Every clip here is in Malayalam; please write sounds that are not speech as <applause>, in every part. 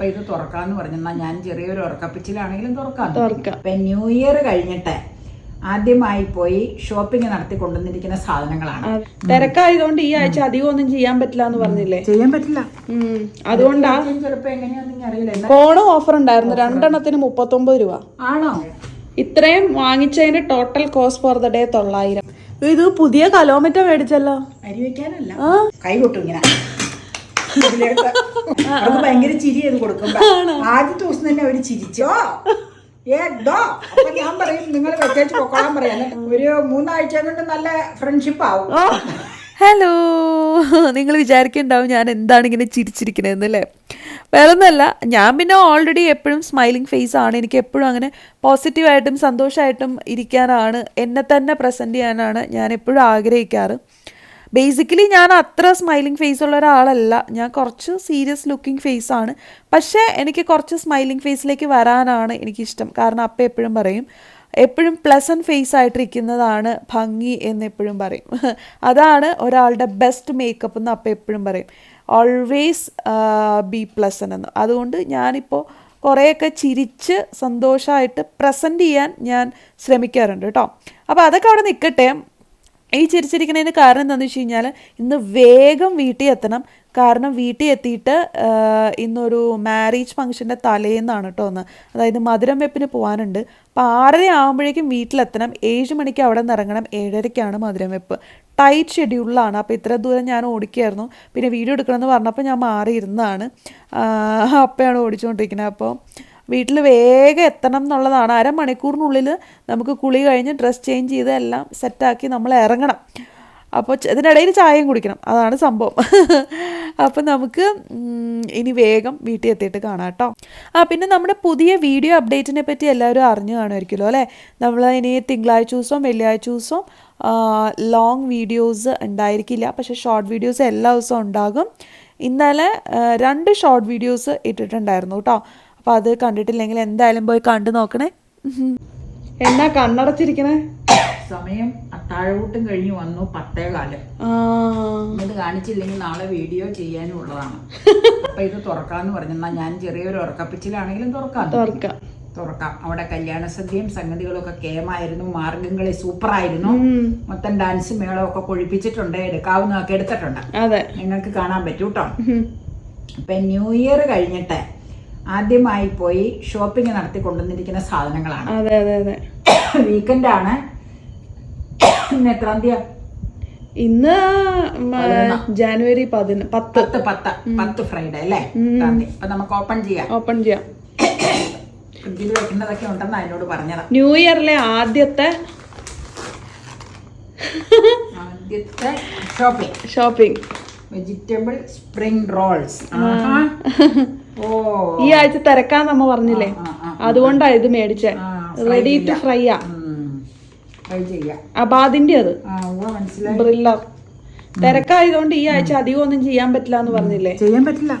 അപ്പൊ ഇത് തുറക്കാന്ന് പറഞ്ഞാൽ ഞാൻ ചെറിയൊരു ഉറക്കപ്പിച്ചിലാണെങ്കിലും തുറക്കാം. ഇപ്പൊ ന്യൂ ഇയർ കഴിഞ്ഞിട്ട് ആദ്യമായി പോയി ഷോപ്പിംഗ് നടത്തി കൊണ്ടുവന്നിരിക്കുന്ന സാധനങ്ങളാണ്. തിരക്കായതുകൊണ്ട് ഈ ആഴ്ച അധികം ഒന്നും ചെയ്യാൻ പറ്റില്ല എന്ന് പറഞ്ഞില്ലേ? ചെയ്യാൻ പറ്റില്ല. അതുകൊണ്ടാ ചിലപ്പോ എങ്ങനെയാണെന്ന് അറിയില്ല. എന്നാ- ഓഫർ ഉണ്ടായിരുന്നു. രണ്ടെണ്ണത്തിന് മുപ്പത്തൊമ്പത് രൂപ. ആണോ? ഇത്രയും വാങ്ങിച്ചതിന് total cost for the day തൊള്ളായിരം. ഇത് പുതിയ കലോമീറ്റർ മേടിച്ചല്ലോ. അരി വെക്കാനല്ല. കൈ കൊട്ടു ഇങ്ങനെ. അവർക്ക് ഭയങ്കര ചിരി അത് കൊടുക്കുമ്പോ. ആദ്യത്തെ ദിവസം തന്നെ അവർ ചിരിച്ചോ. ഏതോ അപ്പൊ ഞാൻ പറയും നിങ്ങൾ വെച്ചേച്ച് പൊക്കോളാൻ പറയാം. ഒരു മൂന്നാഴ്ച കൊണ്ട് നല്ല ഫ്രണ്ട്ഷിപ്പ് ആവും. ഹലോ. നിങ്ങൾ വിചാരിക്കുന്നുണ്ടാവും ഞാൻ എന്താണ് ഇങ്ങനെ അല്ലേ? വേറെ ഒന്നല്ല ഞാൻ പിന്നെ ഓൾറെഡി എപ്പോഴും സ്മൈലിംഗ് ഫേസ് ആണ്. എനിക്ക് എപ്പോഴും അങ്ങനെ പോസിറ്റീവായിട്ടും സന്തോഷമായിട്ടും ഇരിക്കാനാണ്. എന്നെ തന്നെ പ്രസന്റ് ചെയ്യാനാണ് ഞാൻ എപ്പോഴും ആഗ്രഹിക്കാറ്. ബേസിക്കലി ഞാൻ അത്ര സ്മൈലിംഗ് ഫേസ് ഉള്ള ഒരാളല്ല. ഞാൻ കുറച്ച് സീരിയസ് ലുക്കിംഗ് ഫേസ് ആണ്. പക്ഷേ എനിക്ക് കുറച്ച് സ്മൈലിംഗ് ഫേസിലേക്ക് വരാനാണ് എനിക്കിഷ്ടം. കാരണം അപ്പം എപ്പോഴും പറയും എപ്പോഴും പ്ലസന്റ് ഫേസ് ആയിട്ടിരിക്കുന്നതാണ് ഭംഗി എന്ന് എപ്പോഴും പറയും. <laughs> അതാണ് ഒരാളുടെ ബെസ്റ്റ് മേക്കപ്പ് എന്ന് അപ്പം എപ്പോഴും പറയും. ഓൾവേസ് ബി പ്ലസൻ എന്ന്. അതുകൊണ്ട് ഞാനിപ്പോൾ കുറേയൊക്കെ ചിരിച്ച് സന്തോഷമായിട്ട് പ്രസന്റ് ചെയ്യാൻ ഞാൻ ശ്രമിക്കാറുണ്ട് കേട്ടോ അപ്പോൾ അതൊക്കെ അവിടെ നിൽക്കട്ടെ ഈ ചിരിച്ചിരിക്കുന്നതിന് കാരണം എന്താണെന്ന് വെച്ച് കഴിഞ്ഞാൽ ഇന്ന് വേഗം വീട്ടിൽ എത്തണം. കാരണം വീട്ടിൽ എത്തിയിട്ട് ഇന്നൊരു മാരേജ് ഫംഗ്ഷന്റെ തലേന്നാണ് കേട്ടോ ഒന്ന്. അതായത് മധുരം വെപ്പിന് പോകാനുണ്ട് അപ്പോൾ ആറര ആകുമ്പോഴേക്കും വീട്ടിലെത്തണം ഏഴ് മണിക്ക് അവിടെ നിന്ന് ഇറങ്ങണം. ഏഴരയ്ക്കാണ് മധുരം വെപ്പ്. ടൈറ്റ് ഷെഡ്യൂളിലാണ് അപ്പോൾ ഇത്ര ദൂരം ഞാൻ ഓടിക്കായിരുന്നു. പിന്നെ വീഡിയോ എടുക്കണമെന്ന് പറഞ്ഞപ്പോൾ ഞാൻ മാറിയിരുന്നതാണ്. അപ്പോഴാണ് ഓടിച്ചുകൊണ്ടിരിക്കുന്നത് അപ്പോൾ വീട്ടിൽ വേഗം എത്തണം എന്നുള്ളതാണ്. അരമണിക്കൂറിനുള്ളിൽ നമുക്ക് കുളി കഴിഞ്ഞ് ഡ്രസ്സ് ചേഞ്ച് ചെയ്ത് എല്ലാം സെറ്റാക്കി നമ്മൾ ഇറങ്ങണം. അപ്പോൾ ഇതിനിടയിൽ ചായയും കുടിക്കണം. അതാണ് സംഭവം. <laughs> അപ്പോൾ നമുക്ക് ഇനി വേഗം വീട്ടിൽ എത്തിയിട്ട് കാണാം കേട്ടോ. ആ പിന്നെ നമ്മുടെ പുതിയ വീഡിയോ അപ്ഡേറ്റിനെ പറ്റി എല്ലാവരും അറിഞ്ഞു കാണുമായിരിക്കുമല്ലോ അല്ലേ? നമ്മൾ ഇനി തിങ്കളാഴ്ച ദിവസവും വെള്ളിയാഴ്ച ദിവസവും ലോങ് വീഡിയോസ് ഉണ്ടായിരിക്കില്ല. പക്ഷേ ഷോർട്ട് വീഡിയോസ് എല്ലാ ദിവസവും ഉണ്ടാകും. ഇന്നലെ രണ്ട് ഷോർട്ട് വീഡിയോസ് ഇട്ടിട്ടുണ്ടായിരുന്നു കേട്ടോ. അപ്പോൾ അത് കണ്ടിട്ടില്ലെങ്കിൽ എന്തായാലും പോയി കണ്ടു നോക്കണേ. എന്നാ കണ്ണടച്ചിരിക്കണേ? സമയം അത്താഴവൂട്ടും കഴിഞ്ഞ് വന്നു പത്തേകാൽ. ഇത് കാണിച്ചില്ലെങ്കിൽ നാളെ വീഡിയോ ചെയ്യാനും ഉള്ളതാണ് അപ്പൊ ഇത് തുറക്കാന്ന് പറഞ്ഞാ. ഞാൻ ചെറിയൊരു ഉറക്കപ്പിച്ചിലാണെങ്കിലും തുറക്കാം. തുറക്കാം. തുറക്കാം. അവിടെ കല്യാണ സദ്യയും സംഗതികളൊക്കെ ഒക്കെ കേമായിരുന്നു. മാർഗംകളി സൂപ്പറായിരുന്നു. മൊത്തം ഡാൻസ് മേളമൊക്കെ കൊഴിപ്പിച്ചിട്ടുണ്ട്. എടുക്കാവുന്നതൊക്കെ എടുത്തിട്ടുണ്ട്. അതെ. നിങ്ങൾക്ക് കാണാൻ പറ്റൂട്ടോ? അപ്പൊ ഇപ്പൊ ന്യൂ ഇയർ കഴിഞ്ഞിട്ട് ആദ്യമായി പോയി ഷോപ്പിംഗ് നടത്തി കൊണ്ടുവന്നിരിക്കുന്ന സാധനങ്ങളാണ്. അതെ അതെ അതെ. വീക്കെൻഡ് ആണ്. ഇന്ന് എത്രാം തീയതി? ഇന്ന് ജാനുവരി പതിന പത്ത്. പത്ത് പത്ത്. പത്ത് ഫ്രൈഡേ അല്ലേ? അപ്പൊ നമുക്ക് ഓപ്പൺ ചെയ്യാം. ഓപ്പൺ ചെയ്യാം. വെക്കുന്നതൊക്കെ ഉണ്ടെന്ന് അതിനോട് പറഞ്ഞതാ. ന്യൂ ഇയറിലെ ആദ്യത്തെ ആദ്യത്തെ shopping shopping vegetable spring rolls ഈ ആഴ്ച തിരക്കാൻ നമ്മ പറഞ്ഞില്ലേ? അതുകൊണ്ടാ ഇത് മേടിച്ച. റെഡി ടു ഫ്രൈ ആ അബാദിന്റെ അത്. ബ്രില്ലർ തിരക്കായതുകൊണ്ട് ഈ ആഴ്ച അധികം ഒന്നും ചെയ്യാൻ പറ്റില്ല എന്ന് പറഞ്ഞില്ലേ? ചെയ്യാൻ പറ്റില്ല.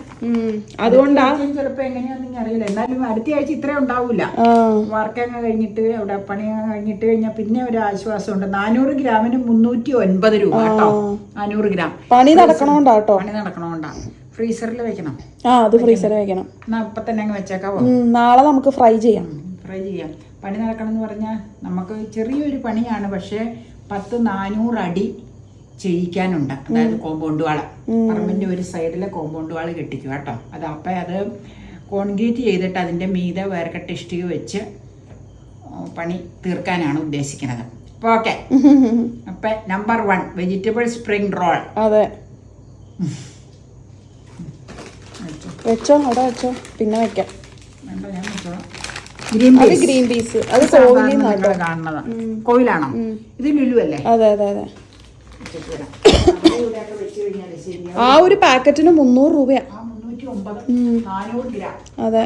അതുകൊണ്ടാ ചിലപ്പോ എങ്ങനെയാണെന്ന് അറിയില്ല. എന്നാലും അടുത്ത ആഴ്ച ഇത്രേ ഉണ്ടാവൂല. വർക്ക് വർക്കങ്ങ് കഴിഞ്ഞിട്ട് അവിടെ പണി കഴിഞ്ഞിട്ട് കഴിഞ്ഞാൽ പിന്നെ ഒരു ആശ്വാസം ഉണ്ട് നാനൂറ് ഗ്രാമിന് മുന്നൂറ്റി ഒൻപത് രൂപ കേട്ടോ. നാനൂറ് ഗ്രാം. പണി നടക്കണോണ്ടാട്ടോ പണി നടക്കണോണ്ടാ. ഫ്രീസറിൽ വെക്കണം. ആ അത് ഫ്രീസറിൽ വെക്കണം. എന്നാ തന്നെ അങ്ങ് വെച്ചേക്കാവോ? നാളെ നമുക്ക് ഫ്രൈ ചെയ്യാം. ഫ്രൈ ചെയ്യാം. പണി നടക്കണം എന്ന് പറഞ്ഞാൽ നമുക്ക് ചെറിയൊരു പണിയാണ് പക്ഷേ പത്ത് നാനൂറ് അടി ചെയ്യിക്കാനുണ്ട്. അതായത് കോമ്പൗണ്ട് വാള. പറമ്പിന്റെ ഒരു സൈഡിലെ കോമ്പൗണ്ട് വാൾ കെട്ടിക്കും കേട്ടോ. അത് അപ്പം അത് കോൺക്രീറ്റ് ചെയ്തിട്ട് അതിന്റെ മീതെ വേർക്കട്ട് ഇഷ്ടിക വെച്ച് പണി തീർക്കാനാണ് ഉദ്ദേശിക്കുന്നത്. അപ്പോൾ ഓക്കെ. <laughs> അപ്പം number one vegetable spring roll. അതെ. വെച്ചോ അവിടെ വെച്ചോ. പിന്നെ വെക്കാം. ഗ്രീൻ അത് ഗ്രീൻ പീസ് അത് കോവിലിൽ നിന്നാട്ടോ കാണുന്നതാ. കോയിലാണോ? ഇത് ലുലു അല്ലേ? അതെ അതെ. ആ ഒരു പാക്കറ്റിന് മുന്നൂറ് രൂപയാ. അതെ.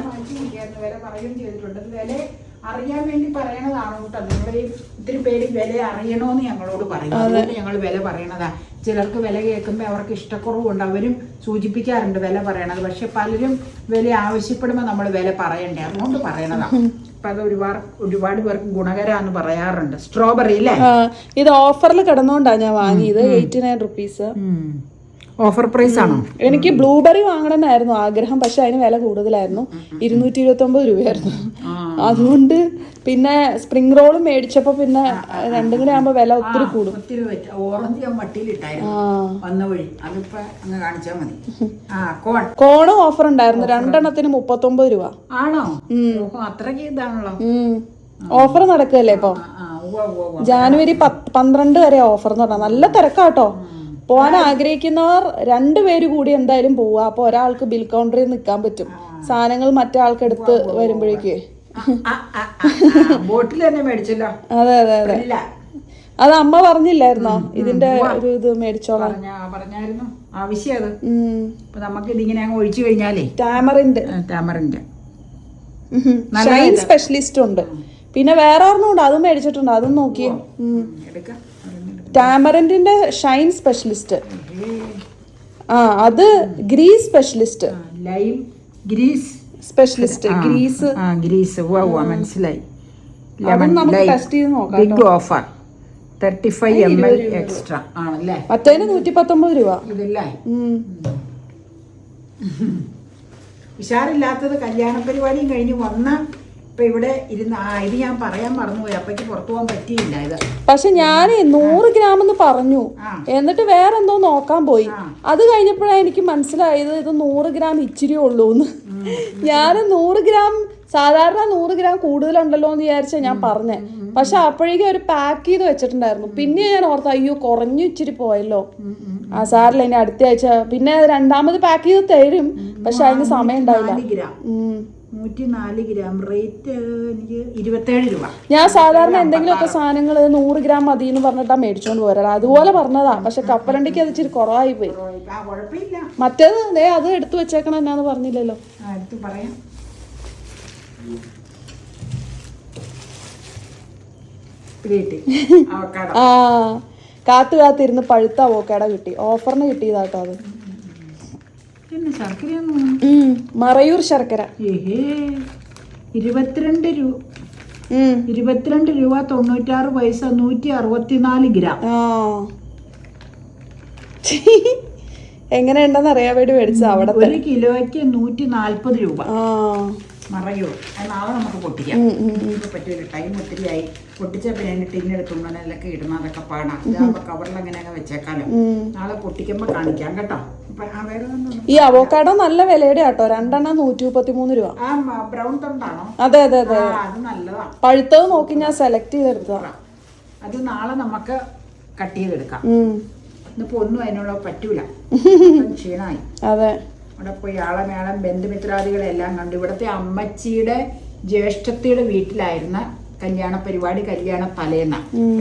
അറിയാൻ വേണ്ടി പറയണതാണോ കേട്ടോ നിങ്ങൾ ഇത്തിരി പേര് വില അറിയണോന്ന് ഞങ്ങളോട് പറയുന്നത് അതുകൊണ്ട് ഞങ്ങൾ വില പറയണതാ. ചിലർക്ക് വില കേൾക്കുമ്പോൾ അവർക്ക് ഇഷ്ടക്കുറവുണ്ട്. അവരും സൂചിപ്പിക്കാറുണ്ട് വില പറയണത്. പക്ഷെ പലരും വില ആവശ്യപ്പെടുമ്പോൾ നമ്മൾ വില പറയണ്ടേ? അതുകൊണ്ട് പറയണതാ. അപ്പൊ അത് ഒരുപാട് ഒരുപാട് പേർക്ക് ഗുണകരാന്ന് പറയാറുണ്ട്. സ്ട്രോബെറി അല്ലേ ഇത് ഓഫറിൽ കിടന്നോണ്ടാ ഞാൻ വാങ്ങിയത്. Eighty nine rupees offer price ആണോ? എനിക്ക് ബ്ലൂബെറി വാങ്ങണമെന്നായിരുന്നു ആഗ്രഹം പക്ഷെ അതിന് വില കൂടുതലായിരുന്നു. ഇരുന്നൂറ്റി ഇരുപത്തി ഒമ്പത് രൂപയായിരുന്നു അതുകൊണ്ട് പിന്നെ സ്പ്രിംഗ് റോൾ മേടിച്ചപ്പോ പിന്നെ രണ്ടും കൂടെ ആകുമ്പോ വില ഒത്തിരി കൂടും. ഓറഞ്ച് ഞാൻ വട്ടിയിലിട്ടായിരുന്നു കോണും ഓഫർ ഉണ്ടായിരുന്നു. രണ്ടെണ്ണത്തിന് മുപ്പത്തൊമ്പത് രൂപ. ആണോ? ഓഹോ അത്രയ്ക്ക് ഇതാണല്ലോ. ഓഫർ നടക്കുകയല്ലേ ഇപ്പൊ? ജാനുവരി പന്ത്രണ്ട് വരെ ഓഫർ എന്ന് പറഞ്ഞാൽ നല്ല തിരക്കാട്ടോ. പോകാൻ ആഗ്രഹിക്കുന്നവർ രണ്ടുപേര് കൂടി എന്തായാലും പോവുക. അപ്പൊ ഒരാൾക്ക് ബിൽ കൗണ്ടറിൽ നിൽക്കാൻ പറ്റും. സാധനങ്ങൾ മറ്റേ ആൾക്ക് എടുത്ത് വരുമ്പോഴേക്കേ. ബോട്ടിൽ തന്നെ മേടിച്ചല്ലോ. അതെ അതെ അതെ. അത് അമ്മ പറഞ്ഞില്ലായിരുന്നോ? ഇതിന്റെ ഒരു ഇത് മേടിച്ചോളാം പറഞ്ഞായിരുന്നു. ആവശ്യം അത്. ഉം. അപ്പൊ നമുക്ക് ഇതിങ്ങനെ അങ്ങ് ഒഴിച്ചു കഴിഞ്ഞാലേ. ടാമറിന്റെ ടാമറിന്റെ ഷൈൻ സ്പെഷ്യലിസ്റ്റ് ഉണ്ട്. പിന്നെ വേറെ ഒരെണ്ണം ഉണ്ട്. അതും മേടിച്ചിട്ടുണ്ട്. അതും നോക്കി എടുക്കാം. ടാമറിന്റെ ഷൈൻ സ്പെഷ്യലിസ്റ്റ് ആ അത് grease specialist lime grease specialist grease ആ ഗ്രീസ് ഉവ്വ ഉവ്വ മനസ്സിലായി ലെമൺ നമുക്ക് ടെസ്റ്റ് ചെയ്ത് നോക്കാം big offer thirty five M L extra ആണല്ലേ മറ്റേന് നൂറ്റി പത്തൊമ്പത് രൂപ ഇതല്ലേ. ഉഷാറില്ലാത്തത് കല്യാണ പരിപാടിയും കഴിഞ്ഞ് വന്ന ഇപ്പൊ ഇവിടെ ഇരുന്ന് ആ ഇത് ഞാൻ പറയാൻ മറന്നുപോയി. അപ്പയ്ക്ക് പുറത്തു പോകാൻ പറ്റിയില്ല ഇത്. പക്ഷെ ഞാൻ നൂറ് ഗ്രാം എന്ന് പറഞ്ഞു. എന്നിട്ട് വേറെ എന്തോ നോക്കാൻ പോയി. അത് കഴിഞ്ഞപ്പോഴാണ് എനിക്ക് മനസ്സിലായത് ഇത് നൂറ് ഗ്രാം ഇച്ചിരി ഉള്ളൂ എന്ന്. ഞാൻ നൂറ് ഗ്രാം സാധാരണ നൂറ് ഗ്രാം കൂടുതലുണ്ടല്ലോ എന്ന് വിചാരിച്ച ഞാൻ പറഞ്ഞേ. പക്ഷെ അപ്പോഴേക്കും ഒരു പാക്ക് ചെയ്ത് വെച്ചിട്ടുണ്ടായിരുന്നു. പിന്നെ ഞാൻ ഓർത്ത അയ്യോ കുറഞ്ഞു ഇച്ചിരി പോയല്ലോ. ആ സാറില്ല ഇനി അടുത്ത ആഴ്ച പിന്നെ രണ്ടാമത് പാക്ക് ചെയ്ത് തരും. പക്ഷെ അതിന് സമയം ഉണ്ടാവില്ല ഞാൻ സാധാരണ എന്തെങ്കിലുമൊക്കെ സാധനങ്ങൾ നൂറ് ഗ്രാം മതി എന്ന് പറഞ്ഞിട്ടാ മേടിച്ചോണ്ട് പോരാ. അതുപോലെ പറഞ്ഞതാ. പക്ഷെ കപ്പലണ്ടിക്ക് അത് ഇച്ചിരി കുറവായി പോയി മറ്റേത് ദേ അത് എടുത്തു വെച്ചേക്കണം എന്നാന്ന് പറഞ്ഞില്ലല്ലോ. <laughs> ആ കാത്തു കാത്തിരുന്ന് പഴുത്ത അവോക്കാട കിട്ടി. ഓഫറിന് കിട്ടിയതാട്ടോ അത്. മറയൂർ ശർക്കര. ഇരുപത്തിരണ്ട് രൂപ. ഇരുപത്തിരണ്ട് രൂപ തൊണ്ണൂറ്റാറ് പൈസ നൂറ്റി അറുപത്തിനാല് ഗ്രാം. എങ്ങനെ ഉണ്ടെന്ന് അറിയാൻ വേണ്ടി മേടിച്ചത് അവിടെ ഒരു കിലോയ്ക്ക് നൂറ്റി നാല്പത് രൂപ. ആ. മറയോ അത് നാളെ നമുക്ക് പൊട്ടിക്കാം. പറ്റൂല ടൈം ഒത്തിരി ആയി പൊട്ടിച്ചപ്പോ ഞാൻ ടിന്നെടുത്തുണ്ടെന്നൊക്കെ ഇടുന്ന അതൊക്കെ പാടാം. കവറിൽ അങ്ങനെയൊക്കെ വെച്ചേക്കാലോ. നാളെ പൊട്ടിക്കുമ്പോ കാണിക്കാം കേട്ടോ. ഈ അവോക്കാഡോ നല്ല വിലയുടെ ആട്ടോ രണ്ടെണ്ണം നൂറ്റി മുപ്പത്തി മൂന്ന് രൂപ ബ്രൗൺ തൊണ്ടാണോ? അതെ അതെ അതെ. പഴുത്തത് നോക്കി ഞാൻ സെലക്ട് ചെയ്തെടുത്തതാ. അത് നാളെ നമുക്ക് കട്ട് ചെയ്തെടുക്കാം. ഇന്നിപ്പോ ഒന്നും അതിനുള്ള പറ്റൂല. <laughs> ക്ഷീണായി. ക്ഷീണമായി അതെ. അവിടെ പോയി ആളമേളം ബന്ധുമിത്രാദികളെല്ലാം കണ്ടു. ഇവിടത്തെ അമ്മച്ചിയുടെ ജ്യേഷ്ഠത്തിയുടെ വീട്ടിലായിരുന്ന കല്യാണ പരിപാടി കല്യാണ തലേന്ന.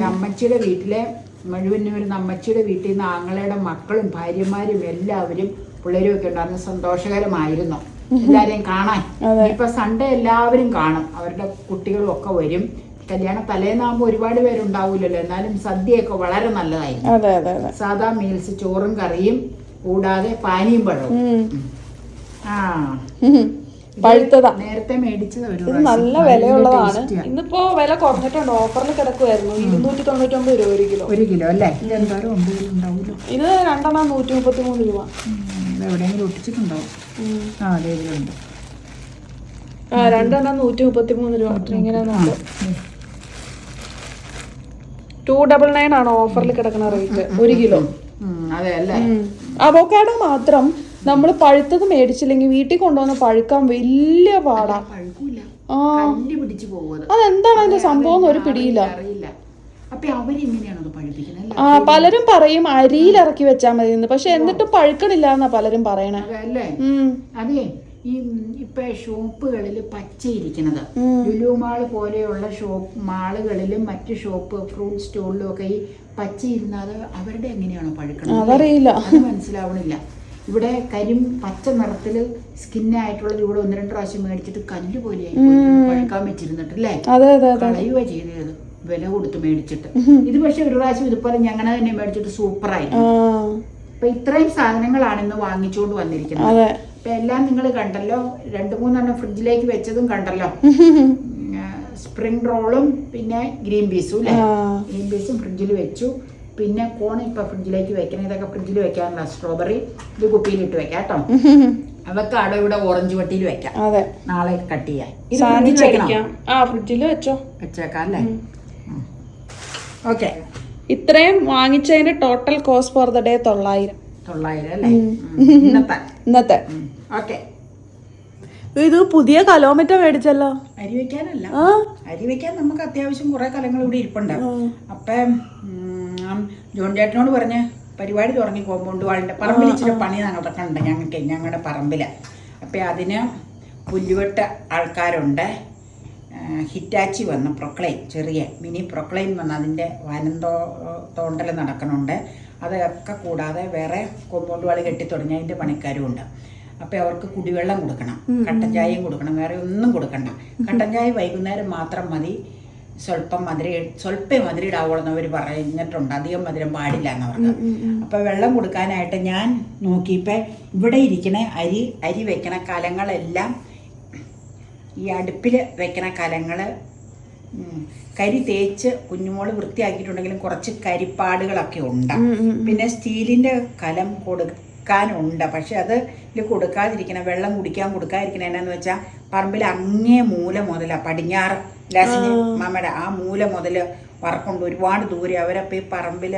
അമ്മച്ചിയുടെ വീട്ടിലെ മുഴുവനും വരുന്ന അമ്മച്ചിയുടെ വീട്ടിൽ നിന്ന് ആങ്ങളയുടെ മക്കളും ഭാര്യമാരും എല്ലാവരും പിള്ളേരും ഒക്കെ ഉണ്ടായിരുന്നു. സന്തോഷകരമായിരുന്നു. എല്ലാരെയും കാണാൻ. ഇപ്പൊ സൺഡേ എല്ലാവരും കാണും. അവരുടെ കുട്ടികളും ഒക്കെ വരും. കല്യാണ തലേന്നാകുമ്പോൾ ഒരുപാട് പേരുണ്ടാവില്ലല്ലോ എന്നാലും സദ്യയൊക്കെ വളരെ നല്ലതായിരുന്നു. സാധാ മീൽസ് ചോറും കറിയും കൂടാതെ പാനിയും പഴവും. ആ. പഴുത്തതാ. നേരത്തെ മേടിച്ചത് ഇത് നല്ല വിലയുള്ളതാണ്. ഇന്നിപ്പോ വില കുറഞ്ഞിട്ടുണ്ട്. ഓഫറിൽ കിടക്കുമായിരുന്നു ഇരുന്നൂറ്റി തൊണ്ണൂറ്റി ഒമ്പത് രൂപ ഒരു കിലോ. ഒരു കിലോ അല്ലേ? ഇതെന്തായാലും ഒമ്പത് ഉണ്ടാവുമല്ലോ ഇത് രണ്ടെണ്ണം നൂറ്റി മുപ്പത്തി മൂന്ന് രൂപ എവിടെയെങ്കിലും ഒട്ടിച്ചിട്ടുണ്ടാവും. ആ അതെ ഇതിലുണ്ട്. ആ രണ്ടെണ്ണം നൂറ്റി മുപ്പത്തി മൂന്ന് രൂപ ഇങ്ങനെ നോക്കാം ടു ഡബിൾ നയൻ ആണ് ഓഫറിൽ കിടക്കുന്ന റേറ്റ്. ഒരു കിലോ. അതെ അല്ലേ? അവോക്കാഡോ മാത്രം നമ്മൾ പഴുത്തത് മേടിച്ചില്ലെങ്കിൽ വീട്ടിൽ കൊണ്ടുവന്ന് പഴുക്കാൻ വലിയ പാടാ. പഴുക്കൂല. ആ. അതെന്താണ് അതിന്റെ സംഭവം ഒരു പിടിയില്ല? ആ പലരും പറയും അരിയിൽ ഇറക്കി വെച്ചാൽ മതി എന്ന് പക്ഷെ എന്നിട്ടും പഴുക്കണില്ല എന്നാ പലരും പറയണേ. അതെ ഈ ഇപ്പൊ ഷോപ്പുകളിൽ പച്ചയിരിക്കുന്നത് ലുലു മാൾ പോലെയുള്ള ഷോപ്പ് മാളുകളിലും മറ്റ് ഷോപ്പ് ഫ്രൂട്ട് സ്റ്റോളിലും ഒക്കെ ഈ പച്ചയിരുന്നത് അവരുടെ എങ്ങനെയാണോ പഴുക്കണത്? അതറിയില്ല. അത് മനസ്സിലാവണില്ല. ഇവിടെ കരിം പച്ച നിറത്തിൽ സ്കിന്നായിട്ടുള്ളത് ഇവിടെ ഒന്ന് രണ്ട് പ്രാവശ്യം മേടിച്ചിട്ട് കല്ല് പോലെയായി. പഴുക്കാൻ അതെ അതെ കളയുക ചെയ്തത് വില കൊടുത്ത് മേടിച്ചിട്ട്. ഇത് പക്ഷെ ഒരു പ്രാവശ്യം ഇതുപോലെ ഞങ്ങനെ തന്നെ മേടിച്ചിട്ട് സൂപ്പറായി അപ്പൊ ഇത്രയും സാധനങ്ങളാണ് ഇന്ന് വാങ്ങിച്ചുകൊണ്ട് വന്നിരിക്കുന്നത്. അപ്പൊ എല്ലാം നിങ്ങൾ കണ്ടല്ലോ. രണ്ടു മൂന്നെണ്ണം ഫ്രിഡ്ജിലേക്ക് വെച്ചതും കണ്ടല്ലോ. സ്പ്രിംഗ് റോളും പിന്നെ ഗ്രീൻ പീസും അല്ലേ ഗ്രീൻ പീസും ഫ്രിഡ്ജിൽ വെച്ചു. പിന്നെ കോൺ ഇപ്പൊ ഫ്രിഡ്ജിലേക്ക് വെക്കണം. ഇതൊക്കെ ഫ്രിഡ്ജിൽ വെക്കാനുള്ള സ്ട്രോബെറി ഇത് കുപ്പിയിലിട്ട് വെക്കാം കേട്ടോ. <laughs> അവക്കാടോ ഇവിടെ ഓറഞ്ച് വട്ടിയിൽ വെക്കാം. അതെ. നാളെ കട്ട് ചെയ്യാം. ഇത് ഫ്രിഡ്ജിൽ വെക്കണം? ആ ഫ്രിഡ്ജിൽ വെച്ചോ. വെച്ചേക്കാം അല്ലേ? ഓക്കെ. ഇത്രയും വാങ്ങിച്ചതിന് total cost for the day തൊള്ളായിരം. തൊള്ളായിരം അല്ലേ? ഇന്നത്തെ. ഇന്നത്തെ. ഓക്കെ. ഇത് പുതിയ കലോമറ്റ മേടിച്ചല്ലോ? അരി വെക്കാനല്ല. അരി വെക്കാൻ നമുക്ക് അത്യാവശ്യം കുറെ കലങ്ങൾ ഇവിടെ ഇരിപ്പുണ്ട്. അപ്പം ജോൺ ചേട്ടനോട് പറഞ്ഞ് പരിപാടി തുടങ്ങി കോമ്പൗണ്ട് വാളിന്റെ പറമ്പിൽ ഇച്ചിരി പണി നടക്കുന്നുണ്ട് ഞങ്ങൾക്ക് ഞങ്ങളുടെ പറമ്പിൽ അപ്പം അതിന് പുല്ലുവെട്ട ആൾക്കാരുണ്ട്. ഹിറ്റാച്ചി വന്ന് പ്രൊക്ലൈൻ ചെറിയ മിനി പ്രൊക്ലൈൻ വന്ന് അതിന്റെ വനന്തോ തോണ്ടൽ നടക്കണുണ്ട് അതൊക്കെ കൂടാതെ വേറെ കോമ്പൗണ്ട് വാൾ കെട്ടി തുടങ്ങി അതിന്റെ പണിക്കാരും ഉണ്ട്. അപ്പം അവർക്ക് കുടിവെള്ളം കൊടുക്കണം കട്ടൻ ചായയും കൊടുക്കണം വേറെ ഒന്നും കൊടുക്കണ്ട. കട്ടൻ ചായ വൈകുന്നേരം മാത്രം മതി. സ്വല്പം മധുര സ്വല്പേ മധുര ഇടാവുള്ളൂ അവർ പറഞ്ഞിട്ടുണ്ട്. അധികം മധുരം പാടില്ല എന്ന് പറഞ്ഞു. അപ്പം വെള്ളം കൊടുക്കാനായിട്ട് ഞാൻ നോക്കിയപ്പോൾ ഇവിടെ ഇരിക്കണ അരി അരി വെക്കണ കലങ്ങളെല്ലാം ഈ അടുപ്പിൽ വെക്കണ കലങ്ങൾ കരി തേച്ച് കുഞ്ഞുമോൾ വൃത്തിയാക്കിയിട്ടുണ്ടെങ്കിലും കുറച്ച് കരിപ്പാടുകളൊക്കെ ഉണ്ട്. പിന്നെ സ്റ്റീലിന്റെ കലം കൊടുക്കാനുണ്ട്. പക്ഷെ അത് ഇതിൽ കൊടുക്കാതിരിക്കണം വെള്ളം കുടിക്കാൻ കൊടുക്കാതിരിക്കണം എന്നാന്ന് വെച്ചാൽ പറമ്പിൽ അങ്ങേ മൂല മുതല പടിഞ്ഞാറ് ലാസിന് മാമയുടെ ആ മൂല മുതൽ വറക്കൊണ്ട് ഒരുപാട് ദൂരെ അവരപ്പോൾ ഈ പറമ്പിൽ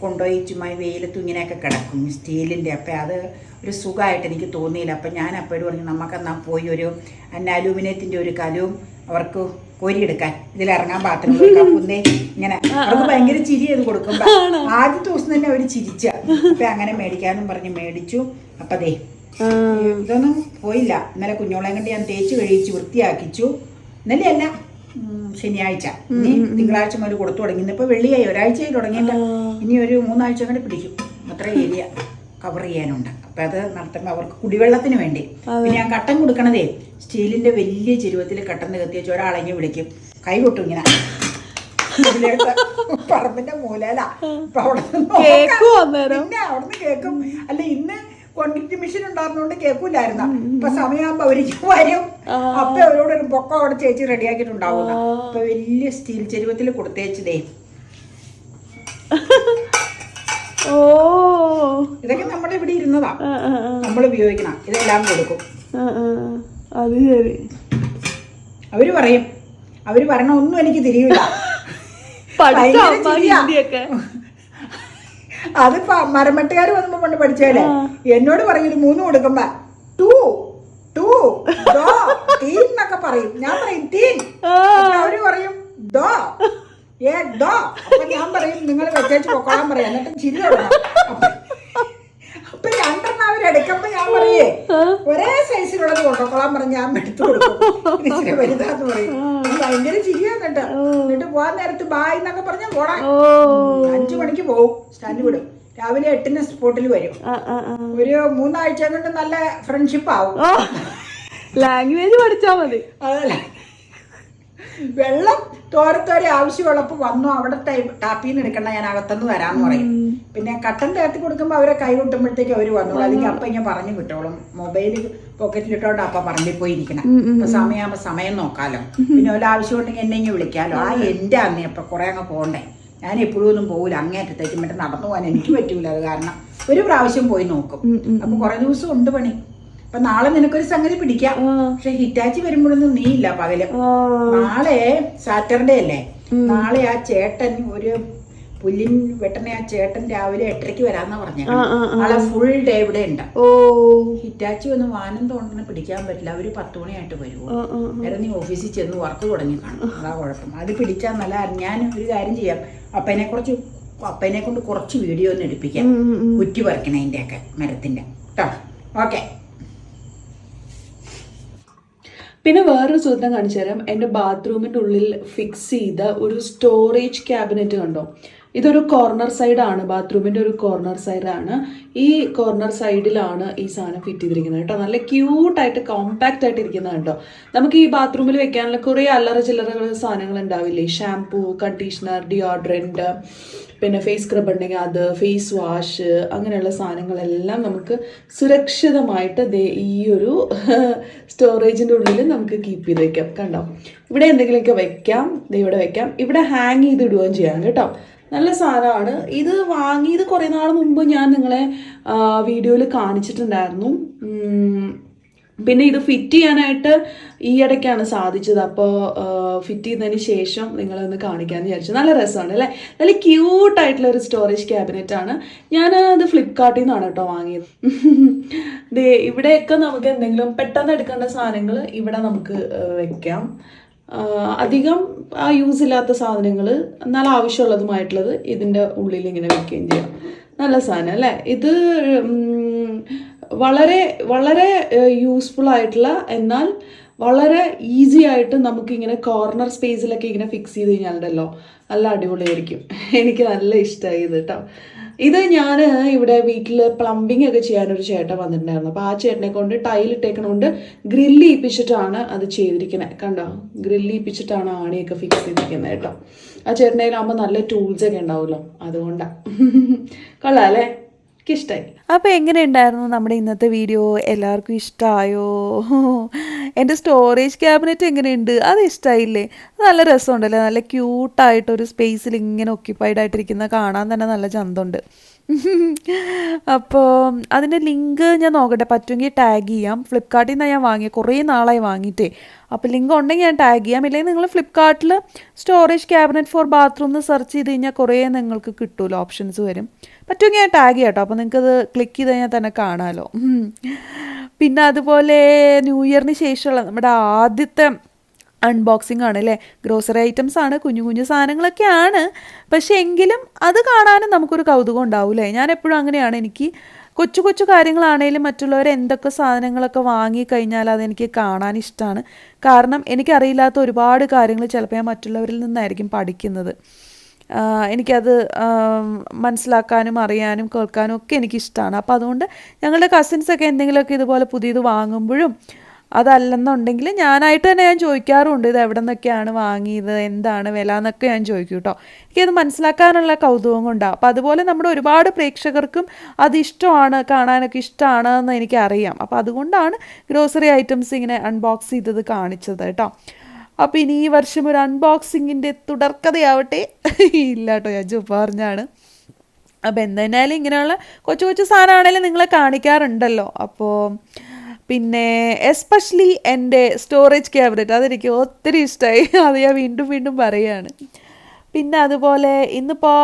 കൊണ്ടുപോയി ചുമ്മാ വെയിലത്തും ഇങ്ങനെയൊക്കെ കിടക്കും സ്റ്റീലിന്റെ അപ്പം അത് ഒരു സുഖമായിട്ട് എനിക്ക് തോന്നിയില്ല. അപ്പം ഞാൻ അപ്പോഴും പറഞ്ഞു നമുക്കെന്നാൽ പോയി ഒരു അന്ന അലൂമിനിയത്തിന്റെ ഒരു കലവും അവർക്ക് കോരിയെടുക്കാൻ. ഇതിലിറങ്ങാൻ പാത്രം കുന്നേ ഇങ്ങനെ അവർക്ക് ഭയങ്കര ചിരി അത് കൊടുക്കുമ്പോൾ ആദ്യ ദിവസം തന്നെ അവർ ചിരിച്ച. അപ്പൊ അങ്ങനെ മേടിക്കാന്നും പറഞ്ഞ് മേടിച്ചു. അപ്പൊ ദേ ഇതൊന്നും പോയില്ല. ഇന്നലെ കുഞ്ഞോളെ കണ്ട് ഞാൻ തേച്ച് കഴിച്ചു വൃത്തിയാക്കിച്ചു. ഇന്നലെ അല്ല ശനിയാഴ്ച. ഇനി തിങ്കളാഴ്ച മുതൽ കൊടുത്തു തുടങ്ങി ഇന്നിപ്പോ വെള്ളിയായി ഒരാഴ്ചയായി തുടങ്ങിയില്ല. ഇനി ഒരു മൂന്നാഴ്ച കൂടെ പിടിക്കും. അത്ര ഏരിയ കവർ ചെയ്യാനുണ്ട്. അപ്പൊ അത് നടത്തുമ്പോൾ അവർക്ക് കുടിവെള്ളത്തിന് വേണ്ടി. പിന്നെ ഞാൻ കട്ടൻ കൊടുക്കണതേ സ്റ്റീലിന്റെ വലിയ ചെരുവത്തിൽ കട്ടൻ നികത്തി വെച്ച് ഒരാളെങ്കിൽ വിളിക്കും. കൈ കൊട്ടും ഇങ്ങനെ. പറമ്പിന്റെ മൂലല അപ്പൊ അവിടെ പിന്നെ അവിടുന്ന് കേക്കും. അല്ല ഇന്ന് ക്വാണ്ടിറ്റി മെഷീൻ ഉണ്ടായിരുന്നോണ്ട് കേൾക്കൂലായിരുന്നു ഇപ്പൊ സമയമാകുമ്പോ അവർക്ക് വരും. അപ്പൊ അവരോട് ഒരു പൊക്ക അവിടെ ചേച്ചി റെഡിയാക്കിയിട്ടുണ്ടാവുന്ന അപ്പൊ വലിയ സ്റ്റീൽ ചെരുവത്തിൽ കൊടുത്തേച്ചതേ. <laughs> ഓ. ഇതൊക്കെ നമ്മുടെ ഇവിടെ ഇരുന്നതാ. നമ്മൾ ഉപയോഗിക്കണം. ഇതെല്ലാം കൊടുക്കും. അത് ശരി. അവർ പറയും. അവർ പറയണ ഒന്നും എനിക്ക് തിരിയില്ല പഠിച്ചോ ഭയങ്കര അമ്മ ചിരിയാ. ഹിന്ദിയൊക്കെ? അതിപ്പോ മരമട്ടുകാർ വന്നപ്പോ കൊണ്ട് പഠിച്ചാൽ എന്നോട് പറയും മൂന്ന് കൊടുക്കുമ്പോ ടു ടു ദോ തീൻ എന്നൊക്കെ പറയും. ഞാൻ പറയും തീൻ. അവർ പറയും ദോ. ഏ ദോ. അപ്പൊ ഞാൻ പറയും നിങ്ങൾ വെച്ചേച്ച് പൊക്കോളാൻ പറയാം. എന്നിട്ടും ചിരി അപ്പൊ രണ്ടെണ്ണം അവരെടുക്കുമ്പോ ഞാൻ പറയേ ഒരേ സൈസിലുള്ളത് കൊണ്ടോക്കോളാൻ പറഞ്ഞ് ഞാൻ എടുത്തു കൊടുക്കും. വലുതാന്ന് പറയും. ഭയങ്കര ചിരിയാന്ന് കേട്ടോ എന്നിട്ട്. പോവാൻ നേരത്ത് ബായ് എന്നൊക്കെ പറഞ്ഞാൽ പോടാ. അഞ്ചു മണിക്ക് പോകും സ്റ്റാൻഡ് വിടും. രാവിലെ എട്ടിന് സ്പോട്ടിൽ വരും. ഒരു മൂന്നാഴ്ച കൊണ്ട് നല്ല ഫ്രണ്ട്ഷിപ്പ് ആവും. ലാംഗ്വേജ് പഠിച്ചാ മതി. അതല്ല വെള്ളം തോരത്തോരെ ആവശ്യമുള്ളപ്പോൾ വന്നു അവിടെ ടാപ്പിൽ നിന്ന് എടുക്കണ്ട ഞാൻ അകത്തുനിന്ന് വരാന്ന് പറയും. പിന്നെ കട്ടൻ തേർത്തി കൊടുക്കുമ്പോൾ അവരെ കൈ കൊട്ടുമ്പോഴത്തേക്ക് അവർ വന്നു അല്ലെങ്കിൽ അപ്പം ഞാൻ പറഞ്ഞു വിട്ടോളും. മൊബൈൽ പോക്കറ്റിലിട്ടോണ്ട് അപ്പം പറമ്പിൽ പോയി ഇരിക്കണം അപ്പം സമയമാകുമ്പോൾ സമയം നോക്കാലോ. പിന്നെ ഒരു ആവശ്യം ഉണ്ടെങ്കിൽ എന്നെ ഇങ്ങനെ വിളിക്കാലോ. ആ എന്റെ അന്ന് അപ്പം കുറെ അങ്ങ് പോകണ്ടേ ഞാൻ എപ്പോഴും ഒന്നും പോകില്ല അങ്ങേറ്റത്തേക്കും മറ്റേ നടന്നു പോകാൻ എനിക്ക് പറ്റൂല. അത് കാരണം ഒരു പ്രാവശ്യം പോയി നോക്കും. അപ്പം കുറേ ദിവസം ഉണ്ട് പണി. അപ്പൊ നാളെ നിനക്കൊരു സംഗതി പിടിക്കാം. പക്ഷെ ഹിറ്റാച്ചി വരുമ്പോഴൊന്നും നീ ഇല്ല പകൽ. നാളെ സാറ്റർഡേ അല്ലേ? നാളെ ആ ചേട്ടൻ ഒരു പുല്ലിൻ വെട്ടനെ ആ ചേട്ടൻ രാവിലെ എട്ടരയ്ക്ക് വരാന്നാ ആ, നാളെ ഫുൾ ഡേ ഇവിടെ ഉണ്ട്. ഓ. ഹിറ്റാച്ചി ഒന്നും വാനം തോണ്ടനെ പിടിക്കാൻ പറ്റില്ല. അവർ പത്ത് മണിയായിട്ട് വരുമോ ആ. നീ ഓഫീസിൽ ചെന്ന് വർക്ക് തുടങ്ങി കാണും. അതാ കുഴപ്പം. അത് പിടിച്ചാൽ നല്ല ഞാൻ ഒരു കാര്യം ചെയ്യാം. അപ്പനെ കുറച്ച് അപ്പനെ കൊണ്ട് കുറച്ച് വീഡിയോ ഒന്ന് എടുപ്പിക്കാം. കുറ്റി പറിക്കണതിന്റെ ഒക്കെ മരത്തിന്റെ. കേട്ടോ ഓക്കെ. പിന്നെ വേറൊരു സൂത്രം കാണിച്ചു തരാം എന്റെ ബാത്റൂമിന്റെ ഉള്ളിൽ ഫിക്സ് ചെയ്ത ഒരു സ്റ്റോറേജ് ക്യാബിനറ്റ് കണ്ടോ? ഇതൊരു കോർണർ സൈഡാണ് ബാത്റൂമിന്റെ ഒരു കോർണർ സൈഡാണ് ഈ കോർണർ സൈഡിലാണ് ഈ സാധനം ഫിറ്റ് ചെയ്തിരിക്കുന്നത് കേട്ടോ. നല്ല ക്യൂട്ടായിട്ട് കോമ്പാക്റ്റ് ആയിട്ട് ഇരിക്കുന്നത് കേട്ടോ. നമുക്ക് ഈ ബാത്റൂമിൽ വെക്കാനുള്ള കുറേ അല്ലറ ചില്ലറകൾ സാധനങ്ങൾ ഉണ്ടാവില്ലേ? ഷാംപൂ കണ്ടീഷണർ ഡിയോഡ്രന്റ് പിന്നെ ഫേസ് സ്ക്രബ് ഉണ്ടെങ്കിൽ അത് ഫേസ് വാഷ് അങ്ങനെയുള്ള സാധനങ്ങളെല്ലാം നമുക്ക് സുരക്ഷിതമായിട്ട് ദേ ഈ ഒരു <laughs> സ്റ്റോറേജിന്റെ ഉള്ളിൽ നമുക്ക് കീപ്പ് ചെയ്ത് വെക്കാം. കണ്ടോ? ഇവിടെ എന്തെങ്കിലുമൊക്കെ വെക്കാം. ദേ ഇവിടെ വെക്കാം. ഇവിടെ ഹാങ് ചെയ്ത് ഇടുകയും ചെയ്യാം കേട്ടോ. നല്ല സാധനമാണ്. ഇത് വാങ്ങിയത് കുറേ നാൾ മുമ്പ് ഞാൻ നിങ്ങളെ വീഡിയോയിൽ കാണിച്ചിട്ടുണ്ടായിരുന്നു. പിന്നെ ഇത് ഫിറ്റ് ചെയ്യാനായിട്ട് ഈ ഇടയ്ക്കാണ് സാധിച്ചത്. അപ്പോൾ ഫിറ്റ് ചെയ്തതിന് ശേഷം നിങ്ങളൊന്ന് കാണിക്കാമെന്ന് വിചാരിച്ചു. നല്ല രസമാണ് അല്ലേ? നല്ല ക്യൂട്ടായിട്ടുള്ള ഒരു സ്റ്റോറേജ് ക്യാബിനറ്റ് ആണ്. ഞാൻ അത് ഫ്ലിപ്കാർട്ടിൽ നിന്നാണ് കേട്ടോ വാങ്ങിയത്. ഇവിടെയൊക്കെ നമുക്ക് എന്തെങ്കിലും പെട്ടെന്ന് എടുക്കേണ്ട സാധനങ്ങൾ ഇവിടെ നമുക്ക് വെക്കാം. അധികം യൂസ് ഇല്ലാത്ത സാധനങ്ങൾ എന്നാൽ ആവശ്യമുള്ളതുമായിട്ടുള്ളത് ഇതിന്റെ ഉള്ളിൽ ഇങ്ങനെ വെക്കുകയും ചെയ്യാം. നല്ല സാധനം അല്ലേ? ഇത് വളരെ വളരെ യൂസ്ഫുൾ ആയിട്ടുള്ള എന്നാൽ വളരെ ഈസി ആയിട്ട് നമുക്കിങ്ങനെ കോർണർ സ്പേസിലൊക്കെ ഇങ്ങനെ ഫിക്സ് ചെയ്ത് കഴിഞ്ഞാലുണ്ടല്ലോ. നല്ല അടിപൊളിയായിരിക്കും. എനിക്ക് നല്ല ഇഷ്ടമായി ഇത് കേട്ടോ ഇത് ഞാൻ ഇവിടെ വീട്ടിൽ പ്ലംബിംഗ് ഒക്കെ ചെയ്യാനൊരു ചേട്ടൻ വന്നിട്ടുണ്ടായിരുന്നു. അപ്പോൾ ആ ചേട്ടനെ കൊണ്ട് ടൈൽ ഇട്ടേക്കണോണ്ട് ഗ്രില്ല് ചെയ്യിപ്പിച്ചിട്ടാണ് അത് ചെയ്തിരിക്കുന്നത് കണ്ടോ? ഗ്രില്ല് ചെയ്യിപ്പിച്ചിട്ടാണ് ആണിയൊക്കെ ഫിക്സ് ചെയ്തിരിക്കുന്നത് കേട്ടോ. ആ ചേട്ടനെ കയ്യിലാകുമ്പോൾ നല്ല ടൂൾസൊക്കെ ഉണ്ടാവുമല്ലോ. അതുകൊണ്ടാണ് <laughs> കൊള്ളാം അല്ലേ? എനിക്കിഷ്ടമായി അപ്പോൾ എങ്ങനെ ഉണ്ടായിരുന്നു നമ്മുടെ ഇന്നത്തെ വീഡിയോ? എല്ലാവർക്കും ഇഷ്ടമായോ എന്റെ സ്റ്റോറേജ് ക്യാബിനറ്റ് എങ്ങനെയുണ്ട്? അത് ഇഷ്ടമായില്ലേ നല്ല രസമുണ്ടല്ലേ? നല്ല ക്യൂട്ടായിട്ടൊരു സ്പേസിൽ ഇങ്ങനെ ഒക്യുപ്പൈഡ് ആയിട്ടിരിക്കുന്ന കാണാൻ തന്നെ നല്ല ചന്തമുണ്ട്. <laughs> അപ്പോൾ അതിന്റെ ലിങ്ക് ഞാൻ നോക്കട്ടെ. പറ്റുമെങ്കിൽ ടാഗ് ചെയ്യാം. ഫ്ലിപ്കാർട്ടിൽ നിന്നാണ് ഞാൻ വാങ്ങിയത് കുറേ നാളായി വാങ്ങിയിട്ടേ. അപ്പോൾ ലിങ്ക് ഉണ്ടെങ്കിൽ ഞാൻ ടാഗ് ചെയ്യാം. ഇല്ലെങ്കിൽ നിങ്ങൾ ഫ്ലിപ്കാർട്ടിൽ സ്റ്റോറേജ് ക്യാബിനറ്റ് ഫോർ ബാത്റൂം എന്ന് സെർച്ച് ചെയ്ത് കഴിഞ്ഞാൽ കുറേ നിങ്ങൾക്ക് കിട്ടുമല്ലോ ഓപ്ഷൻസ് വരും. പറ്റുമെങ്കിൽ ഞാൻ ടാഗ് ചെയ്യട്ടോ. അപ്പോൾ നിങ്ങൾക്കത് ക്ലിക്ക് ചെയ്ത് കഴിഞ്ഞാൽ തന്നെ കാണാമല്ലോ <laughs> പിന്നെ അതുപോലെ ന്യൂ ഇയറിന് ശേഷമുള്ള നമ്മുടെ ആദ്യത്തെ അൺബോക്സിംഗ് ആണ് അല്ലേ? ഗ്രോസറി ഐറ്റംസ് ആണ് കുഞ്ഞു കുഞ്ഞു സാധനങ്ങളൊക്കെയാണ്. പക്ഷേ എങ്കിലും അത് കാണാനും നമുക്കൊരു കൗതുകം ഉണ്ടാവില്ലേ ഞാൻ എപ്പോഴും അങ്ങനെയാണ്. എനിക്ക് കൊച്ചു കൊച്ചു കാര്യങ്ങളാണേലും മറ്റുള്ളവർ എന്തൊക്കെ സാധനങ്ങളൊക്കെ വാങ്ങിക്കഴിഞ്ഞാൽ അതെനിക്ക് കാണാൻ ഇഷ്ടമാണ് കാരണം എനിക്കറിയില്ലാത്ത ഒരുപാട് കാര്യങ്ങൾ ചിലപ്പോൾ ഞാൻ മറ്റുള്ളവരിൽ നിന്നായിരിക്കും പഠിക്കുന്നത്. എനിക്കത് മനസ്സിലാക്കാനും അറിയാനും കേൾക്കാനും ഒക്കെ എനിക്കിഷ്ടമാണ് അപ്പോൾ അതുകൊണ്ട് ഞങ്ങളുടെ കസിൻസൊക്കെ എന്തെങ്കിലുമൊക്കെ ഇതുപോലെ പുതിയത് വാങ്ങുമ്പോഴും അതല്ലെന്നുണ്ടെങ്കിൽ ഞാനായിട്ട് തന്നെ ഞാൻ ചോദിക്കാറുണ്ട് ഇത് എവിടെ നിന്നൊക്കെയാണ് വാങ്ങിയത് എന്താണ് വില എന്നൊക്കെ ഞാൻ ചോദിക്കും കേട്ടോ എനിക്കത് മനസ്സിലാക്കാനുള്ള കൗതുകം കൊണ്ടാണ് അപ്പോൾ അതുപോലെ നമ്മുടെ ഒരുപാട് പ്രേക്ഷകർക്കും അത് ഇഷ്ടമാണ് കാണാനൊക്കെ ഇഷ്ടമാണ് എന്ന് എനിക്കറിയാം. അപ്പോൾ അതുകൊണ്ടാണ് ഗ്രോസറി ഐറ്റംസ് ഇങ്ങനെ അൺബോക്സ് ചെയ്തത് കാണിച്ചത് കേട്ടോ അപ്പോൾ ഇനി ഈ വർഷം ഒരു അൺബോക്സിങ്ങിന്റെ തുടർക്കഥയാവട്ടെ. ഇല്ല കേട്ടോ ഞാൻ ചുപ്പ് പറഞ്ഞാണ്. അപ്പോൾ എന്തായാലും ഇങ്ങനെയുള്ള കൊച്ചു കൊച്ചു സാധനമാണെങ്കിലും നിങ്ങളെ കാണിക്കാറുണ്ടല്ലോ. അപ്പോൾ പിന്നെ എസ്പെഷ്യലി എന്റെ സ്റ്റോറേജ് ക്യാബിനറ്റ് അതെനിക്ക് ഒത്തിരി ഇഷ്ടമായി <laughs> അത് ഞാൻ വീണ്ടും വീണ്ടും പറയുകയാണ്. പിന്നെ അതുപോലെ ഇന്നിപ്പോൾ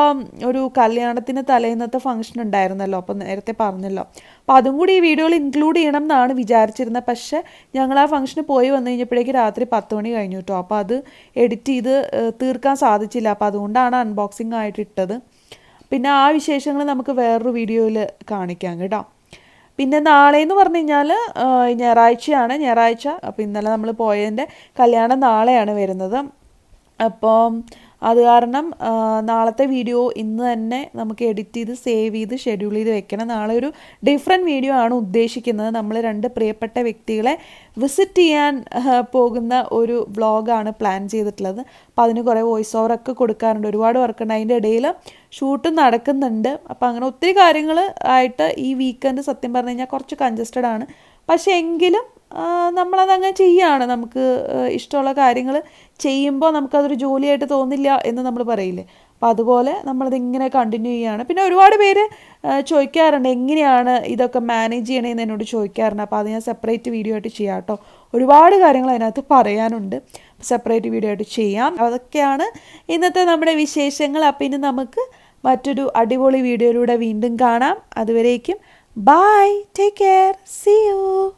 ഒരു കല്യാണത്തിന് തലേന്നത്തെ ഫംഗ്ഷൻ ഉണ്ടായിരുന്നല്ലോ അപ്പോൾ നേരത്തെ പറഞ്ഞല്ലോ. അപ്പോൾ അതും കൂടി ഈ വീഡിയോയിൽ ഇൻക്ലൂഡ് ചെയ്യണം എന്നാണ് വിചാരിച്ചിരുന്നത്. പക്ഷേ ഞങ്ങൾ ആ ഫംഗ്ഷന് പോയി വന്നു കഴിഞ്ഞപ്പോഴേക്ക് രാത്രി പത്ത് മണി കഴിഞ്ഞു കേട്ടോ. അപ്പോൾ അത് എഡിറ്റ് ചെയ്ത് തീർക്കാൻ സാധിച്ചില്ല. അപ്പോൾ അതുകൊണ്ടാണ് അൺബോക്സിംഗ് ആയിട്ട് ഇട്ടത്. പിന്നെ ആ വിശേഷങ്ങൾ നമുക്ക് വേറൊരു വീഡിയോയിൽ കാണിക്കാം കേട്ടോ. പിന്നെ നാളെ എന്ന് പറഞ്ഞു കഴിഞ്ഞാൽ ഞായറാഴ്ചയാണ് ഞായറാഴ്ച. അപ്പോൾ ഇന്നലെ നമ്മൾ പോയതിന്റെ കല്യാണം നാളെയാണ് വരുന്നത്. അപ്പോൾ അത് കാരണം നാളത്തെ വീഡിയോ ഇന്ന് തന്നെ നമുക്ക് എഡിറ്റ് ചെയ്ത് സേവ് ചെയ്ത് ഷെഡ്യൂൾ ചെയ്ത് വെക്കണം. നാളെ ഒരു ഡിഫറെന്റ് വീഡിയോ ആണ് ഉദ്ദേശിക്കുന്നത്. നമ്മൾ രണ്ട് പ്രിയപ്പെട്ട വ്യക്തികളെ വിസിറ്റ് ചെയ്യാൻ പോകുന്ന ഒരു വ്ളോഗാണ് പ്ലാൻ ചെയ്തിട്ടുള്ളത്. അപ്പോൾ അതിന് കുറേ വോയിസ് ഓവറൊക്കെ കൊടുക്കാറുണ്ട്. ഒരുപാട് വർക്കുണ്ട് അതിന്റെ ഇടയിൽ ഷൂട്ടും നടക്കുന്നുണ്ട്. അപ്പോൾ അങ്ങനെ ഒത്തിരി കാര്യങ്ങൾ ആയിട്ട് ഈ വീക്കെൻഡ് സത്യം പറഞ്ഞു കഴിഞ്ഞാൽ കുറച്ച് കൺജസ്റ്റഡ് ആണ്. പക്ഷേ എങ്കിലും ആ, ചെയ്യാണ്. നമുക്ക് ഇഷ്ടമുള്ള കാര്യങ്ങൾ ചെയ്യുമ്പോൾ നമുക്കതൊരു ജോലിയായിട്ട് തോന്നില്ല എന്ന് നമ്മൾ പറയില്ലേ. അപ്പം അതുപോലെ നമ്മളതിങ്ങനെ കണ്ടിന്യൂ ചെയ്യുകയാണ് പിന്നെ ഒരുപാട് പേര് ചോദിക്കാറുണ്ട് എങ്ങനെയാണ് ഇതൊക്കെ മാനേജ് ചെയ്യണേന്ന് എന്നോട് ചോദിക്കാറുണ്ട്. അപ്പോൾ അത് ഞാൻ സെപ്പറേറ്റ് വീഡിയോ ആയിട്ട് ചെയ്യാം കേട്ടോ. ഒരുപാട് കാര്യങ്ങൾ അതിനകത്ത് പറയാനുണ്ട്. സെപ്പറേറ്റ് വീഡിയോ ആയിട്ട് ചെയ്യാം. അതൊക്കെയാണ് ഇന്നത്തെ നമ്മുടെ വിശേഷങ്ങൾ. അപ്പം ഇനി നമുക്ക് മറ്റൊരു അടിപൊളി വീഡിയോയിലൂടെ വീണ്ടും കാണാം. അതുവരേക്കും bye take care see you